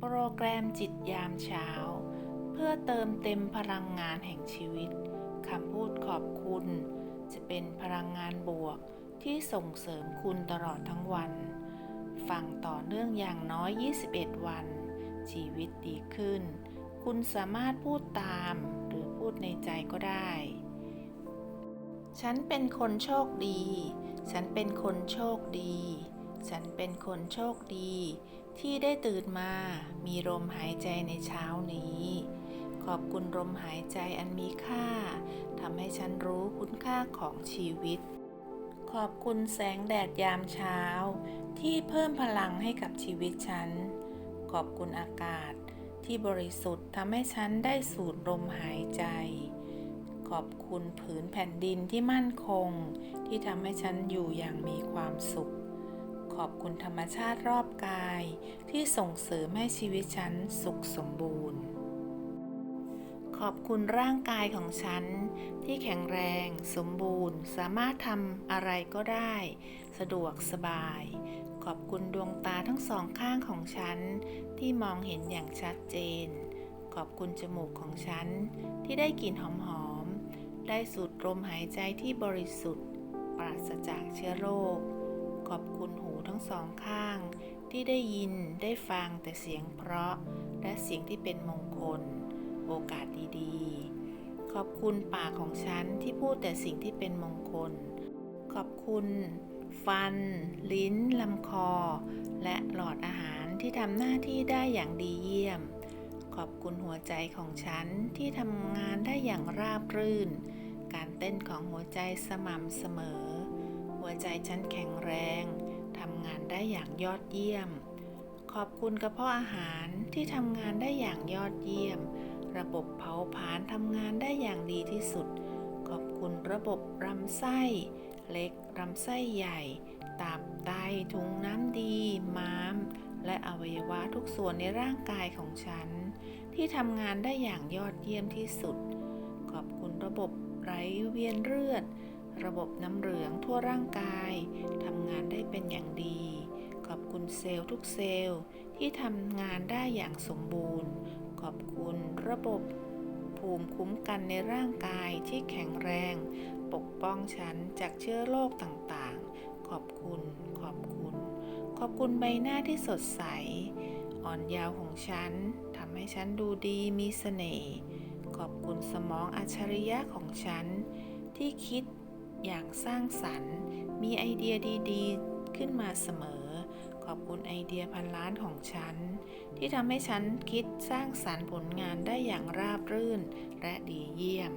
โปรแกรมจิตยามเช้า เพื่อเติมเต็มพลังงานแห่งชีวิตคำพูดขอบคุณ จะเป็นพลังงานบวกที่ส่งเสริมคุณตลอดทั้งวัน ฟังต่อเนื่องอย่างน้อย 21 วัน ชีวิตดีขึ้น คุณสามารถพูดตามหรือพูดในใจก็ได้ ฉันเป็นคนโชคดี ฉันเป็นคนโชคดี ฉันเป็นคนโชคดี ที่ได้ตื่นมา มีลมหายใจในเช้านี้ ขอบคุณลมหายใจอันมีค่าทำให้ฉันรู้คุณค่าของชีวิต ขอบคุณแสงแดดยามเช้า ที่เพิ่มพลังให้กับชีวิตฉัน ขอบคุณอากาศที่บริสุทธิ์ทำให้ฉันได้สูดลมหายใจ ขอบคุณผืนแผ่นดินที่มั่นคง ที่ทำให้ฉันอยู่อย่างมีความสุข ขอบคุณธรรมชาติรอบกายที่ส่งเสริมให้ชีวิตฉันสุขสมบูรณ์ ขอบคุณร่างกายของฉัน ที่แข็งแรง สมบูรณ์ สามารถทำอะไรก็ได้ สะดวกสบาย ขอบคุณดวงตาทั้งสองข้างของฉัน ที่มองเห็นอย่างชัดเจน ขอบคุณจมูกของฉัน ที่ได้กลิ่นหอมๆ ได้สูดลมหายใจที่บริสุทธิ์ ปราศจากเชื้อโรค ขอบคุณห ทั้งสองข้าง ที่ได้ยินได้ฟังแต่เสียงเพราะ และเสียงที่เป็นมงคล โอกาสดีๆ ขอบคุณปากของฉันที่พูดแต่สิ่งที่เป็นมงคล ขอบคุณ ฟัน ลิ้นลำคอ และหลอดอาหารที่ทำหน้าที่ได้อย่างดีเยี่ยม ขอบคุณหัวใจของฉันที่ทำงานได้อย่างราบรื่น การเต้นของหัวใจสม่ำเสมอ หัวใจฉันแข็งแรง ทำงานได้อย่างยอดเยี่ยม ขอบคุณกระเพาะอาหารที่ทำงานได้อย่างยอดเยี่ยม ระบบเผาผลาญทำงานได้อย่างดีที่สุด ขอบคุณระบบลำไส้เล็กลำไส้ใหญ่ ตับไตถุงน้ำดี ม้าม และอวัยวะทุกส่วนในร่างกายของฉัน ที่ทำงานได้อย่างยอดเยี่ยมที่สุด ขอบคุณระบบไหลเวียนเลือด ระบบน้ำเหลืองทั่วร่างกาย เซลล์ทุกเซลล์ที่ทำงานได้อย่างสมบูรณ์ ขอบคุณระบบภูมิคุ้มกันในร่างกายที่แข็งแรง ปกป้องฉันจากเชื้อโรคต่างๆ ขอบคุณ ขอบคุณ ขอบคุณใบหน้าที่สดใส อ่อนยาวของฉันทำให้ฉันดูดีมีเสน่ห์ขอบคุณสมองอัจฉริยะของฉัน ที่คิดอย่างสร้างสรรค์ มีไอเดียดี ๆ ขึ้นมาเสมอ ขอบคุณไอเดียพันล้านของฉัน ที่ทำให้ฉันคิดสร้างสรรค์ผลงานได้อย่างราบรื่นและดีเยี่ยม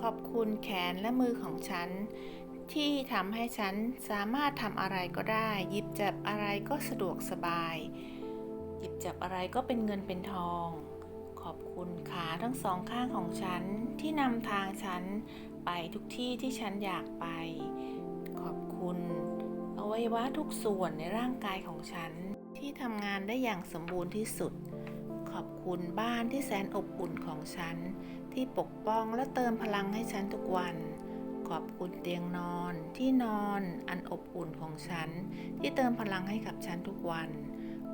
ขอบคุณแขนและมือของฉัน ที่ทำให้ฉันสามารถทำอะไรก็ได้ หยิบจับอะไรก็สะดวกสบาย หยิบจับอะไรก็เป็นเงินเป็นทอง ขอบคุณขาทั้งสองข้างของฉันที่นำทางฉันไปทุกที่ที่ฉันอยากไป ขอบคุณ วัยวะทุกส่วนในร่างกายของฉัน ที่ทำงานได้อย่างสมบูรณ์ที่สุด ขอบคุณบ้านที่แสนอบอุ่นของฉัน ที่ปกป้องและเติมพลังให้ฉันทุกวัน ขอบคุณเตียงนอนที่นอนอันอบอุ่นของฉัน ที่เติมพลังให้กับฉันทุกวัน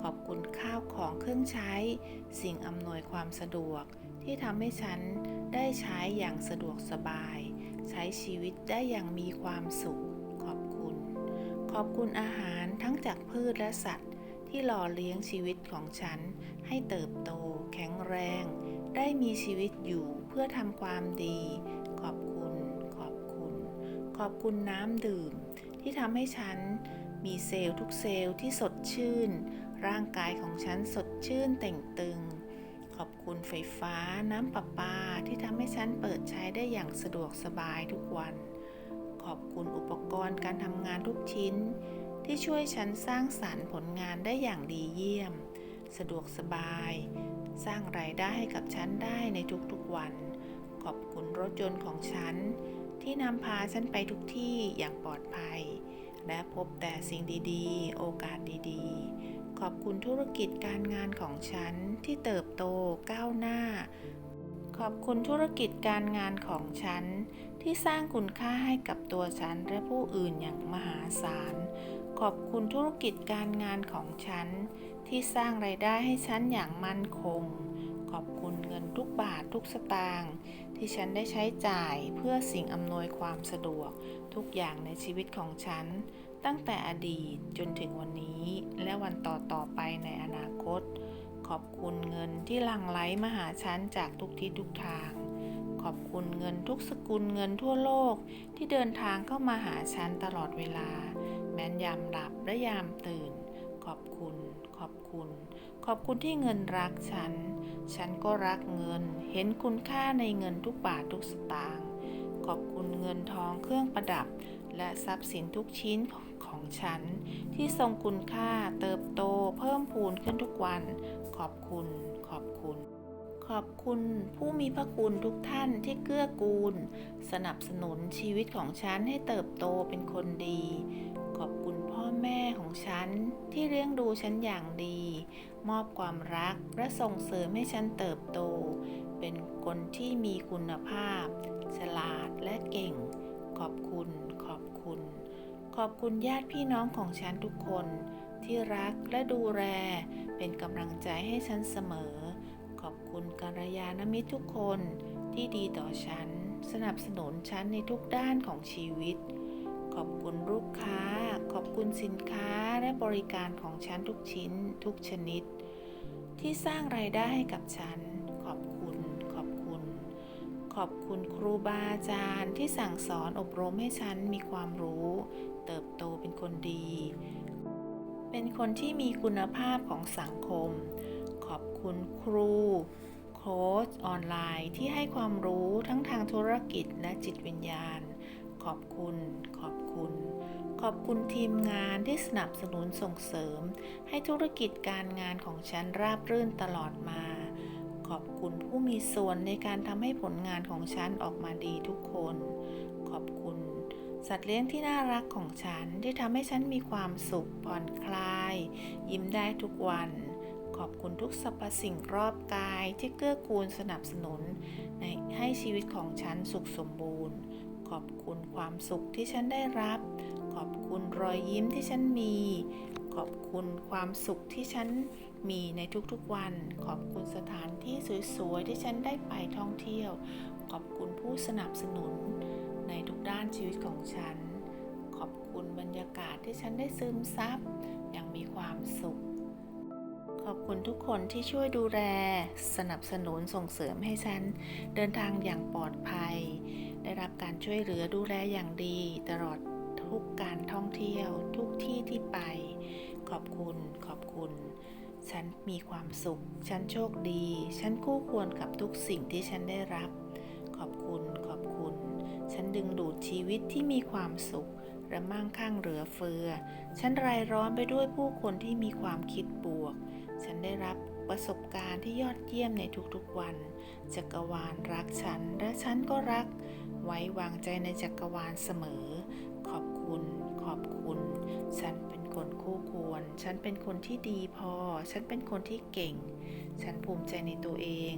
ขอบคุณข้าวของเครื่องใช้ สิ่งอำนวยความสะดวก ที่ทำให้ฉันได้ใช้อย่างสะดวกสบาย ใช้ชีวิตได้อย่างมีความสุข ขอบคุณอาหารทั้งจากพืชและสัตว์ ที่หล่อเลี้ยงชีวิตของฉัน ให้เติบโต แข็งแรง ได้มีชีวิตอยู่เพื่อทำความดี ขอบคุณ ขอบคุณ ขอบคุณน้ำดื่ม ที่ทำให้ฉัน มีเซลล์ทุกเซลล์ที่สดชื่น ร่างกายของฉันสดชื่นแต่งตึง ขอบคุณไฟฟ้าน้ำประปาที่ทำให้ฉันเปิดใช้ได้อย่างสะดวกสบายทุกวัน อบคุณอุปกรณ์การทำงานทุกชิ้น ที่ช่วยฉันสร้างสารรค์ผลงานได้อย่างดีเยี่ยม สะดวกสบาย สร้างรายได้ให้กับฉันได้ในทุกๆวัน ขอบคุณรถยนต์ของฉัน ที่นำพาฉันไปทุกที่อย่างปลอดภัย และพบแต่สิ่งดีๆ โอกาสดีๆ ขอบคุณธุรกิจการงานของฉันที่เติบโตก้าวหน้า ขอบคุณธุรกิจการงานของฉัน ที่สร้างคุณค่าให้กับตัวฉันและผู้อื่นอย่างมหาศาล ขอบคุณธุรกิจการงานของฉัน ที่สร้างไรายได้ให้ฉันอย่างมั่นคง ขอบคุณเงินทุกบาททุกสตางค์ที่ฉันได้ใช้จ่ายเพื่อสิ่งอำนวยความสะดวก ทุกอย่างในชีวิตของฉัน ตั้งแต่อดีตจนถึงวันนี้ และวันต่อต่อๆไปในอนาคต ขอบคุณเงินที่หลั่งไหลมาหาฉันจากทุกทิศทุกทาง ขอบคุณเงินทุกสกุลเงินทั่วโลกที่เดินทางเข้ามาหาฉันตลอดเวลา แม้นยามหลับและยามตื่น ขอบคุณ ขอบคุณ ขอบคุณที่เงินรักฉัน ฉันก็รักเงิน เห็นคุณค่าในเงินทุกบาททุกสตางค์ขอบคุณเงินทองเครื่องประดับ และทรัพย์สินทุกชิ้นของฉัน ที่ทรงคุณค่าเติบโตเพิ่มพูนขึ้นทุกวัน ขอบคุณ ขอบคุณ ขอบคุณผู้มีพระคุณทุกท่านที่เกื้อกูล สนับสนุนชีวิตของฉันให้เติบโตเป็นคนดี ขอบคุณพ่อแม่ของฉันที่เลี้ยงดูฉันอย่างดี มอบความรักและส่งเสริมให้ฉันเติบโต เป็นคนที่มีคุณภาพ ฉลาดและเก่ง ขอบคุณ ขอบคุณ ขอบคุณญาติพี่น้องของฉันทุกคน ที่รักและดูแลเป็นกำลังใจให้ฉันเสมอ อบคุณกัลยาณมิตรทุกคนที่ดีต่อฉัน สนับสนุนฉันในทุกด้านของชีวิต ขอบคุณลูกค้า ขอบคุณสินค้าและบริการของฉันทุกชิ้น ทุกชนิด ที่สร้างรายได้ให้กับฉัน ขอบคุณ ขอบคุณ ขอบคุณครูบาอาจารย์ที่สั่งสอนอบรมให้ฉันมีความรู้ เติบโตเป็นคนดี เป็นคนที่มีคุณภาพของสังคม ขอบคุณครูโค้ชออนไลน์ที่ให้ความรู้ทั้งทางธุรกิจและจิตวิญญาณ ขอบคุณ ขอบคุณ ขอบคุณทีมงานที่สนับสนุนส่งเสริม ให้ธุรกิจการงานของฉันราบรื่นตลอดมา ขอบคุณผู้มีส่วนในการทำให้ผลงานของฉันออกมาดีทุกคน ขอบคุณ สัตว์เลี้ยงที่น่ารักของฉันที่ทำให้ฉันมีความสุขผ่อนคลาย ยิ้มได้ทุกวัน ขอบคุณทุกสรรพสิ่งรอบกายที่เกื้อกูลสนับสนุนในให้ชีวิตของฉันสุขสมบูรณ์ ขอบคุณความสุขที่ฉันได้รับ ขอบคุณรอยยิ้มที่ฉันมี ขอบคุณความสุขที่ฉันมีในทุกๆวัน ขอบคุณสถานที่สวยๆที่ฉันได้ไปท่องเที่ยว ขอบคุณผู้สนับสนุนในทุกด้านชีวิตของฉัน ขอบคุณบรรยากาศที่ฉันได้ซึมซับอย่างมีความสุข ขอบคุณทุกคนที่ช่วยดูแล สนับสนุนส่งเสริมให้ฉันเดินทางอย่างปลอดภัย ได้รับการช่วยเหลือดูแลอย่างดี ตลอดทุกการท่องเที่ยวทุกที่ที่ไป ขอบคุณ ขอบคุณ ฉันมีความสุข ฉันโชคดี ฉันคู่ควรกับทุกสิ่งที่ฉันได้รับ ขอบคุณ ขอบคุณ ฉันดึงดูดชีวิตที่มีความสุขและมั่งคั่งเหลือเฟือ ฉันรายล้อมไปด้วยผู้คนที่มีความคิดบวก ฉันได้รับประสบการณ์ที่ยอดเยี่ยมในทุกๆวัน จักรวาลรักฉัน และฉันก็รัก ไว้วางใจในจักรวาลเสมอ ขอบคุณ ขอบคุณ ฉันเป็นคนคู่ควร ฉันเป็นคนที่ดีพอ ฉันเป็นคนที่เก่ง ฉันภูมิใจในตัวเอง